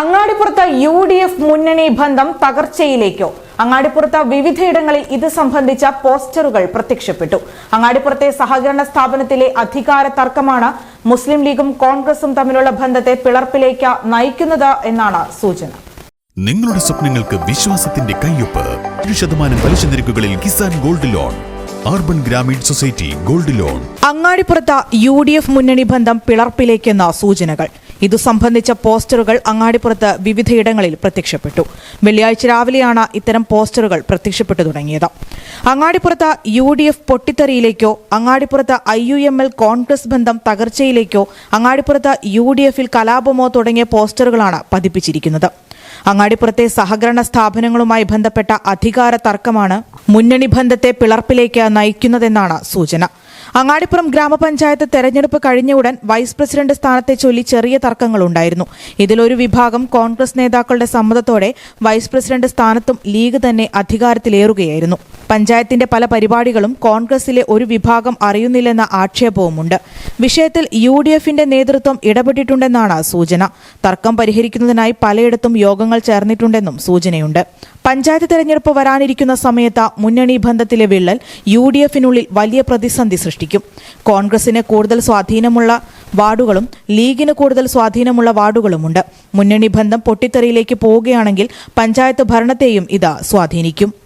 അങ്ങാടിപ്പുറത്ത് U D F മുന്നണി ബന്ധം തകർച്ചയിലേക്കോ? അങ്ങാടിപ്പുറത്ത് വിവിധയിടങ്ങളിൽ ഇത് സംബന്ധിച്ച പോസ്റ്ററുകൾ പ്രത്യക്ഷപ്പെട്ടു. അങ്ങാടിപ്പുറത്തെ സഹകരണ സ്ഥാപനത്തിലെ അധികാര തർക്കമാണ് മുസ്ലിം ലീഗും കോൺഗ്രസും തമ്മിലുള്ള ബന്ധത്തെ പിളർപ്പിലേക്ക് നയിക്കുന്നത് എന്നാണ് സൂചന. നിങ്ങളുടെ സ്വപ്നങ്ങൾക്ക് വിശ്വാസത്തിന്റെ കയ്യൊപ്പ്. ഏഴ് ശതമാനം പലിശ നിരക്കുകളിൽ Kisan gold loan. Urban Grameen society gold loan. അങ്ങാടിപ്പുറത്ത് U D F മുന്നണി ബന്ധം പിളർപ്പിലേക്കെന്ന സൂചനകൾ. ഇതു സംബന്ധിച്ച പോസ്റ്ററുകൾ അങ്ങാടിപ്പുറത്ത് വിവിധയിടങ്ങളിൽ പ്രത്യക്ഷപ്പെട്ടു. വെള്ളിയാഴ്ച രാവിലെയാണ് ഇത്തരം പോസ്റ്ററുകൾ പ്രത്യക്ഷപ്പെട്ടു തുടങ്ങിയത്. അങ്ങാടിപ്പുറത്ത് യു ഡി എഫ് പൊട്ടിത്തെറിയിലേക്കോ അങ്ങാടിപ്പുറത്ത് I U M L Congress ബന്ധം തകർച്ചയിലേക്കോ അങ്ങാടിപ്പുറത്ത് യു ഡി എഫിൽ കലാപമോ തുടങ്ങിയ പോസ്റ്ററുകളാണ് പതിപ്പിച്ചിരിക്കുന്നത്. അങ്ങാടിപ്പുറത്തെ സഹകരണ സ്ഥാപനങ്ങളുമായി ബന്ധപ്പെട്ട അധികാര തർക്കമാണ് മുന്നണി ബന്ധത്തെ പിളർപ്പിലേക്ക് നയിക്കുന്നതെന്നാണ് സൂചന. അങ്ങാടിപ്പുറം ഗ്രാമപഞ്ചായത്ത് തെരഞ്ഞെടുപ്പ് കഴിഞ്ഞ ഉടൻ വൈസ് പ്രസിഡന്റ് സ്ഥാനത്തെ ചൊല്ലി ചെറിയ തർക്കങ്ങളുണ്ടായിരുന്നു. ഇതിലൊരു വിഭാഗം കോൺഗ്രസ് നേതാക്കളുടെ സമ്മതത്തോടെ വൈസ് പ്രസിഡന്റ് സ്ഥാനത്തും ലീഗ് തന്നെ അധികാരത്തിലേറുകയായിരുന്നു. പഞ്ചായത്തിന്റെ പല പരിപാടികളും കോൺഗ്രസിലെ ഒരു വിഭാഗം അറിയുന്നില്ലെന്ന ആക്ഷേപവുമുണ്ട്. വിഷയത്തിൽ യു ഡി എഫിന്റെ നേതൃത്വം ഇടപെട്ടിട്ടുണ്ടെന്നാണ് സൂചന. തർക്കം പരിഹരിക്കുന്നതിനായി പലയിടത്തും യോഗങ്ങൾ ചേർന്നിട്ടുണ്ടെന്നും സൂചനയുണ്ട്. പഞ്ചായത്ത് തെരഞ്ഞെടുപ്പ് വരാനിരിക്കുന്ന സമയത്ത് മുന്നണി ബന്ധത്തിലെ വിള്ളൽ യു ഡി എഫിനുള്ളിൽ വലിയ പ്രതിസന്ധി സൃഷ്ടിക്കും. കോൺഗ്രസിന് കൂടുതൽ സ്വാധീനമുള്ള വാർഡുകളും ലീഗിന് കൂടുതൽ സ്വാധീനമുള്ള വാർഡുകളുമുണ്ട്. മുന്നണി ബന്ധം പൊട്ടിത്തെറിയിലേക്ക് പോവുകയാണെങ്കിൽ പഞ്ചായത്ത് ഭരണത്തെയും ഇത് സ്വാധീനിക്കും.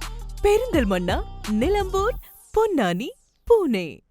Perinthalmanna Nilambur Ponnani Pune.